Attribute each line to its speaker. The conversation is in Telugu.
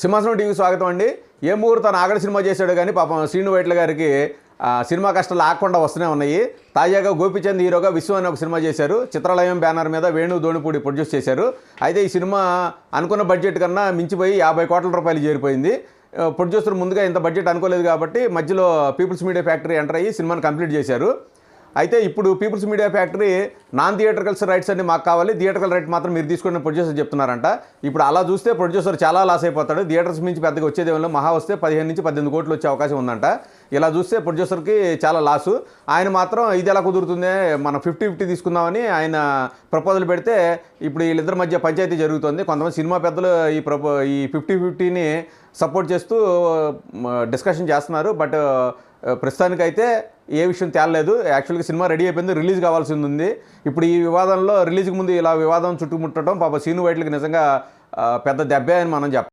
Speaker 1: సింహాసనం టీవీ స్వాగతం అండి. ఏ మూరు తను ఆగడ సినిమా చేశాడు కానీ పాపం శ్రీను వైట్ల గారికి సినిమా కష్టాలు ఆగకుండా వస్తూనే ఉన్నాయి. తాజాగా గోపిచంద్ హీరోగా విశ్వం అనే ఒక సినిమా చేశారు. చిత్రాలయం బ్యానర్ మీద వేణు ధోనిపూడి ప్రొడ్యూస్ చేశారు. అయితే ఈ సినిమా అనుకున్న బడ్జెట్ కన్నా మించిపోయి యాభై కోట్ల రూపాయలు చేరిపోయింది. ప్రొడ్యూసర్ ముందుగా ఇంత బడ్జెట్ అనుకోలేదు కాబట్టి మధ్యలో పీపుల్స్ మీడియా ఫ్యాక్టరీ ఎంటర్ అయ్యి సినిమాని కంప్లీట్ చేశారు. అయితే ఇప్పుడు People's Media Factory non theatrical rights అన్ని మాకు కావాలి థియేటర్కల్ రైట్ మాత్రం మీరు తీసుకుని ప్రొడ్యూసర్ చెప్తున్నారంట. ఇప్పుడు అలా చూస్తే ప్రొడ్యూసర్ చాలా లాస్ అయిపోతాడు. థియేటర్స్ నుంచి పెద్దగా వచ్చేదేమో మహా వస్తే పదిహేను నుంచి పద్దెనిమిది కోట్లు వచ్చే అవకాశం ఉందంట. ఇలా చూస్తే ప్రొడ్యూసర్కి చాలా లాసు. ఆయన మాత్రం ఇది ఎలా కుదురుతుంది మనం ఫిఫ్టీ ఫిఫ్టీ తీసుకుందామని ఆయన ప్రపోజల్ పెడితే ఇప్పుడు వీళ్ళిద్దరి మధ్య పంచాయతీ జరుగుతుంది. కొంతమంది సినిమా పెద్దలు ఈ ప్రపో ఈ ఫిఫ్టీ ఫిఫ్టీని సపోర్ట్ చేస్తూ డిస్కషన్ చేస్తున్నారు. బట్ ప్రస్తుతానికైతే ఏ విషయం తేలలేదు. యాక్చువల్గా సినిమా రెడీ అయిపోయింది రిలీజ్ కావాల్సి ఉంది. ఇప్పుడు ఈ వివాదంలో రిలీజ్కి ముందు ఇలా వివాదం చుట్టుముట్టడం పాప సీను వైట్లకి నిజంగా పెద్ద దెబ్బే అని మనం చెప్పాలి.